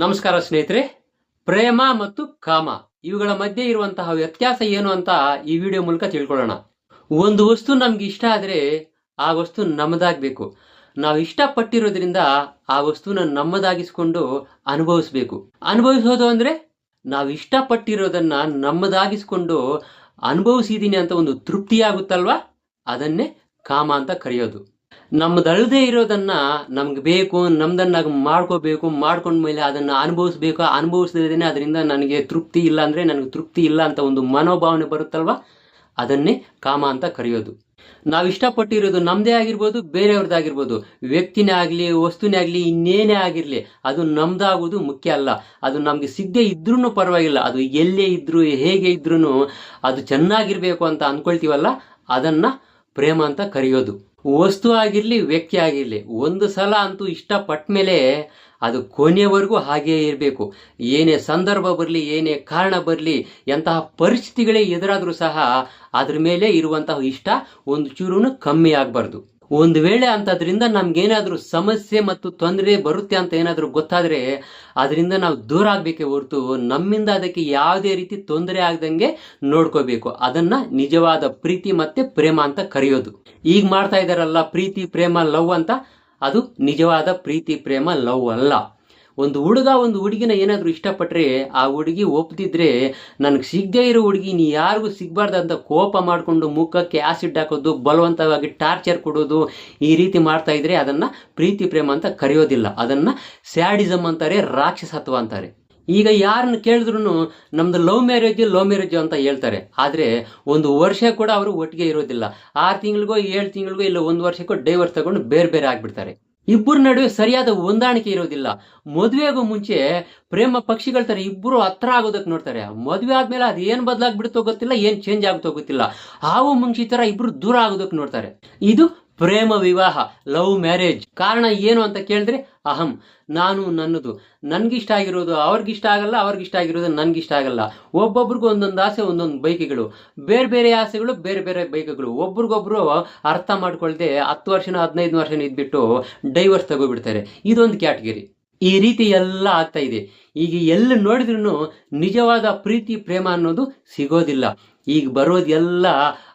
ನಮಸ್ಕಾರ ಸ್ನೇಹಿತರೆ. ಪ್ರೇಮ ಮತ್ತು ಕಾಮ, ಇವುಗಳ ಮಧ್ಯೆ ಇರುವಂತಹ ವ್ಯತ್ಯಾಸ ಏನು ಅಂತ ಈ ವಿಡಿಯೋ ಮೂಲಕ ತಿಳ್ಕೊಳ್ಳೋಣ. ಒಂದು ವಸ್ತು ನಮ್ಗೆ ಇಷ್ಟ ಆದರೆ ಆ ವಸ್ತು ನಮ್ಮದಾಗಬೇಕು. ನಾವು ಇಷ್ಟಪಟ್ಟಿರೋದ್ರಿಂದ ಆ ವಸ್ತುನ ನಮ್ಮದಾಗಿಸ್ಕೊಂಡು ಅನುಭವಿಸ್ಬೇಕು. ಅನುಭವಿಸೋದು ಅಂದರೆ ನಾವು ಇಷ್ಟಪಟ್ಟಿರೋದನ್ನ ನಮ್ಮದಾಗಿಸ್ಕೊಂಡು ಅನುಭವಿಸಿದ್ದೀನಿ ಅಂತ ಒಂದು ತೃಪ್ತಿ ಆಗುತ್ತಲ್ವಾ? ಅದನ್ನೇ ಕಾಮ ಅಂತ ಕರೆಯೋದು. ನಮ್ದಳದೇ ಇರೋದನ್ನ ನಮ್ಗೆ ಬೇಕು, ನಮ್ದನ್ನ ಮಾಡ್ಕೋಬೇಕು ಮಾಡ್ಕೊಂಡ್ಮೇಲೆ ಅದನ್ನ ಅನುಭವಿಸ್ಬೇಕು? ಅನುಭವಿಸದೇನೆ ಅದರಿಂದ ನನಗೆ ತೃಪ್ತಿ ಇಲ್ಲ ಅಂದ್ರೆ ನನಗೆ ತೃಪ್ತಿ ಇಲ್ಲ ಅಂತ ಒಂದು ಮನೋಭಾವನೆ ಬರುತ್ತಲ್ವಾ? ಅದನ್ನೇ ಕಾಮ ಅಂತ ಕರೆಯೋದು. ನಾವು ಇಷ್ಟಪಟ್ಟಿರೋದು ನಮ್ದೇ ಆಗಿರ್ಬೋದು ಬೇರೆಯವ್ರದ್ದಾಗಿರ್ಬೋದು ವ್ಯಕ್ತಿನೇ ಆಗಲಿ, ವಸ್ತುನೇ ಆಗಲಿ, ಇನ್ನೇನೇ ಆಗಿರಲಿ, ಅದು ನಮ್ದಾಗೋದು ಮುಖ್ಯ ಅಲ್ಲ. ಅದು ನಮಗೆ ಸಿದ್ಧೇ ಇದ್ರೂ ಪರವಾಗಿಲ್ಲ. ಅದು ಎಲ್ಲೇ ಇದ್ರೂ, ಹೇಗೆ ಇದ್ರೂ ಅದು ಚೆನ್ನಾಗಿರ್ಬೇಕು ಅಂತ ಅಂದ್ಕೊಳ್ತೀವಲ್ಲ ಅದನ್ನ ಪ್ರೇಮ ಅಂತ ಕರೆಯೋದು. ವಸ್ತು ಆಗಿರಲಿ, ವ್ಯಕ್ತಿ ಆಗಿರಲಿ, ಒಂದು ಸಲ ಅಂತೂ ಇಷ್ಟಪಟ್ಟ ಮೇಲೆ ಅದು ಕೊನೆಯವರೆಗೂ ಹಾಗೇ ಇರಬೇಕು. ಏನೇ ಸಂದರ್ಭ ಬರಲಿ, ಏನೇ ಕಾರಣ ಬರಲಿ, ಎಂತಹ ಪರಿಸ್ಥಿತಿಗಳೇ ಎದುರಾದರೂ ಸಹ ಅದ್ರ ಮೇಲೆ ಇರುವಂತಹ ಇಷ್ಟ ಒಂದು ಚೂರು ಕಮ್ಮಿ ಆಗಬಾರ್ದು. ಒಂದು ವೇಳೆ ಅಂತದ್ರಿಂದ ನಮ್ಗೇನಾದ್ರೂ ಸಮಸ್ಯೆ ಮತ್ತು ತೊಂದರೆ ಬರುತ್ತೆ ಅಂತ ಏನಾದರೂ ಗೊತ್ತಾದ್ರೆ ಅದರಿಂದ ನಾವು ದೂರ ಆಗ್ಬೇಕೇ ಹೊರತು ನಮ್ಮಿಂದ ಅದಕ್ಕೆ ಯಾವುದೇ ರೀತಿ ತೊಂದರೆ ಆಗದಂಗೆ ನೋಡ್ಕೋಬೇಕು. ಅದನ್ನ ನಿಜವಾದ ಪ್ರೀತಿ ಮತ್ತೆ ಪ್ರೇಮ ಅಂತ ಕರೆಯೋದು. ಈಗ ಮಾಡ್ತಾ ಇದಾರಲ್ಲ ಪ್ರೀತಿ, ಪ್ರೇಮ, ಲವ್ ಅಂತ. ಅದು ನಿಜವಾದ ಪ್ರೀತಿ, ಪ್ರೇಮ, ಲವ್ ಅಲ್ಲ. ಒಂದು ಹುಡುಗ, ಒಂದು ಹುಡುಗಿನ ಏನಾದರೂ ಇಷ್ಟಪಟ್ಟರೆ ಆ ಹುಡುಗಿ ಒಪ್ದಿದ್ರೆ ನನಗೆ ಸಿಗದೇ ಇರೋ ಹುಡುಗಿ, ನೀ ಯಾರಿಗೂ ಸಿಗಬಾರ್ದು ಅಂತ ಕೋಪ ಮಾಡಿಕೊಂಡು ಮುಖಕ್ಕೆ ಆಸಿಡ್ ಹಾಕೋದು, ಬಲವಂತವಾಗಿ ಟಾರ್ಚರ್ ಕೊಡೋದು ಈ ರೀತಿ ಮಾಡ್ತಾ ಇದ್ರೆ ಅದನ್ನ ಪ್ರೀತಿ, ಪ್ರೇಮ ಅಂತ ಕರೆಯೋದಿಲ್ಲ. ಅದನ್ನ ಸ್ಯಾಡಿಸಮ್ ಅಂತಾರೆ, ರಾಕ್ಷಸತ್ವ ಅಂತಾರೆ. ಈಗ ಯಾರನ್ನ ಕೇಳಿದ್ರು ನಮ್ದು ಲವ್ ಮ್ಯಾರೇಜ್ ಲವ್ ಮ್ಯಾರೇಜ್ ಅಂತ ಹೇಳ್ತಾರೆ. ಆದ್ರೆ ಒಂದು ವರ್ಷ ಕೂಡ ಅವರು ಒಟ್ಟಿಗೆ ಇರೋದಿಲ್ಲ. ಆರು ತಿಂಗಳಿಗೋ, ಏಳು ತಿಂಗಳಿಗೋ, ಇಲ್ಲ ಒಂದು ವರ್ಷಕ್ಕೋ ಡೈವರ್ಸ್ ತಗೊಂಡು ಬೇರೆ ಬೇರೆ ಆಗ್ಬಿಡ್ತಾರೆ. ಇಬ್ಬರ ನಡುವೆ ಸರಿಯಾದ ಹೊಂದಾಣಿಕೆ ಇರೋದಿಲ್ಲ. ಮದುವೆಗೂ ಮುಂಚೆ ಪ್ರೇಮ ಪಕ್ಷಿಗಳ ತರ ಇಬ್ಬರು ಹತ್ರ ಆಗೋದಕ್ಕೆ ನೋಡ್ತಾರೆ. ಮದುವೆ ಆದ್ಮೇಲೆ ಅದು ಏನ್ ಬದಲಾಗ್ಬಿಡುತ್ತೋ ಗೊತ್ತಿಲ್ಲ, ಏನ್ ಚೇಂಜ್ ಆಗುತ್ತೋ ಗೊತ್ತಿಲ್ಲ. ಹಾವು, ಮುಂಚಿ ತರ ಇಬ್ರು ದೂರ ಆಗೋದಕ್ಕೆ ನೋಡ್ತಾರೆ. ಇದು ಪ್ರೇಮ ವಿವಾಹ, ಲವ್ ಮ್ಯಾರೇಜ್. ಕಾರಣ ಏನು ಅಂತ ಕೇಳಿದ್ರೆ, ಅಹಂ. ನಾನು ನನ್ನದು. ನನ್ಗಿಷ್ಟ ಆಗಿರೋದು ಅವ್ರಿಗಿಷ್ಟ ಆಗಲ್ಲ, ಅವ್ರಿಗಿಷ್ಟ ಆಗಿರೋದು ನನ್ಗಿಷ್ಟ ಆಗಲ್ಲ. ಒಬ್ಬೊಬ್ರಿಗೂ ಒಂದೊಂದು ಆಸೆ, ಒಂದೊಂದು ಬೈಕ್ಗಳು ಬೇರೆ ಬೇರೆ ಆಸೆಗಳು, ಬೇರೆ ಬೇರೆ ಬೈಕ್ಗಳು ಒಬ್ರಿಗೊಬ್ರು ಅರ್ಥ ಮಾಡ್ಕೊಳ್ದೆ ಹತ್ತು ವರ್ಷನ, ಹದಿನೈದು ವರ್ಷನ ಇದ್ಬಿಟ್ಟು ಡೈವರ್ಸ್ ತಗೋಬಿಡ್ತಾರೆ. ಇದೊಂದು ಕ್ಯಾಟಗರಿ. ಈ ರೀತಿ ಎಲ್ಲ ಆಗ್ತಾ ಇದೆ. ಈಗ ಎಲ್ಲಿ ನೋಡಿದ್ರು ನಿಜವಾದ ಪ್ರೀತಿ, ಪ್ರೇಮ ಅನ್ನೋದು ಸಿಗೋದಿಲ್ಲ. ಈಗ ಬರೋದೆಲ್ಲ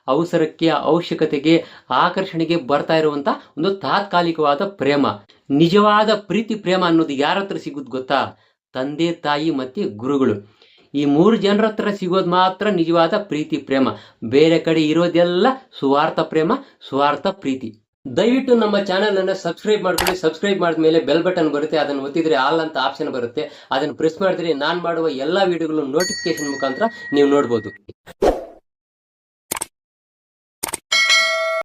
ಅವಸರಕ್ಕೆ, ಅವಶ್ಯಕತೆಗೆ, ಆಕರ್ಷಣೆಗೆ ಬರ್ತಾ ಇರುವಂತ ಒಂದು ತಾತ್ಕಾಲಿಕವಾದ ಪ್ರೇಮ. ನಿಜವಾದ ಪ್ರೀತಿ ಪ್ರೇಮ ಅನ್ನೋದು ಯಾರ ಹತ್ರ ಸಿಗುದು ಗೊತ್ತಾ? ತಂದೆ, ತಾಯಿ ಮತ್ತೆ ಗುರುಗಳು. ಈ ಮೂರು ಜನರ ಹತ್ರ ಸಿಗೋದು ಮಾತ್ರ ನಿಜವಾದ ಪ್ರೀತಿ ಪ್ರೇಮ. ಬೇರೆ ಕಡೆ ಇರೋದೆಲ್ಲ ಸ್ವಾರ್ಥ ಪ್ರೇಮ, ಸ್ವಾರ್ಥ ಪ್ರೀತಿ. ದಯವಿಟ್ಟು ನಮ್ಮ ಚಾನೆಲ್ ಅನ್ನ ಸಬ್ಸ್ಕ್ರೈಬ್ ಮಾಡ್ಕೊಳ್ಳಿ. ಸಬ್ಸ್ಕ್ರೈಬ್ ಮಾಡಿದ್ಮೇಲೆ ಬೆಲ್ ಬಟನ್ ಬರುತ್ತೆ. ಅದನ್ನು ಒತ್ತಿದ್ರೆ ಆಲ್ ಅಂತ ಆಪ್ಷನ್ ಬರುತ್ತೆ. ಅದನ್ನು ಪ್ರೆಸ್ ಮಾಡಿದ್ರೆ ನಾನು ಮಾಡುವ ಎಲ್ಲಾ ವಿಡಿಯೋಗಳು ನೋಟಿಫಿಕೇಶನ್ ಮುಖಾಂತರ ನೀವು ನೋಡ್ಬೋದು.